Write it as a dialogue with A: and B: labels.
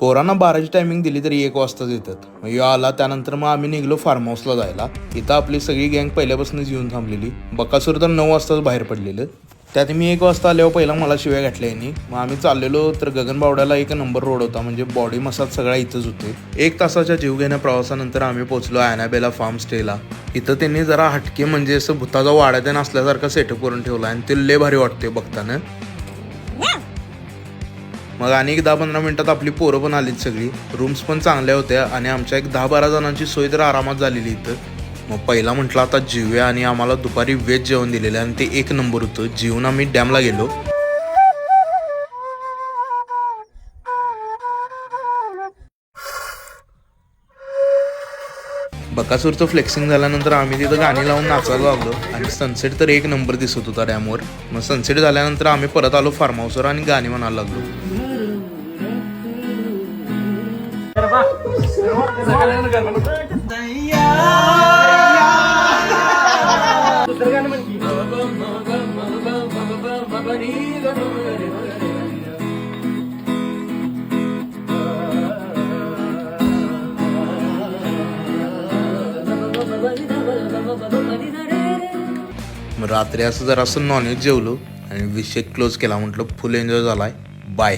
A: पोरांना बाराची टायमिंग दिली तरी एक वाजताच येतात. मग यो आला त्यानंतर मग आम्ही निघलो फार्म हाऊसला जायला. इथं आपली सगळी गँग पहिल्यापासूनच येऊन थांबलेली. बकासूर तर नऊ वाजताच बाहेर पडलेलं. त्यात मी एक वाजता आल्यावर पहिला मला शिव्या घातल्या यांनी. मग आम्ही चाललेलो तर गगनबावड्याला एक नंबर रोड होता म्हणजे बॉडी मसाज सगळा इथंच होते. एक तासाच्या जीवघेण्या प्रवासानंतर आम्ही पोहोचलो अॅनाबेला फार्म स्टेला इथं त्यांनी जरा हटके म्हणजे असं भुताचा वाड्या असल्यासारखा सेटअप करून ठेवला आणि ते लय भारी वाटते बघताना. मग आणि एक दहा पंधरा मिनिटात आपली पोरं पण आलीत सगळी. रूम्स पण चांगल्या होत्या आणि आमच्या एक दहा बारा जणांची सोय तर आरामात झालेली इथं. मग पहिला म्हटलं आता जीवया आणि आम्हाला दुपारी व्हेज जेवण दिलेलं आणि ते एक नंबर होतं. जेवून आम्ही डॅमला गेलो. बकासूरचं फ्लेक्सिंग झाल्यानंतर आम्ही तिथं गाणी लावून नाचायला लागलो आणि सनसेट तर एक नंबर दिसत होता डॅमवर. मग सनसेट झाल्यानंतर आम्ही परत आलो फार्म हाऊसवर आणि गाणी म्हणायला लागलो. रात्री असं जरा असं नॉनव्हेज जेवलो आणि विषय क्लोज केला म्हटलं फुल एन्जॉय झालाय बाय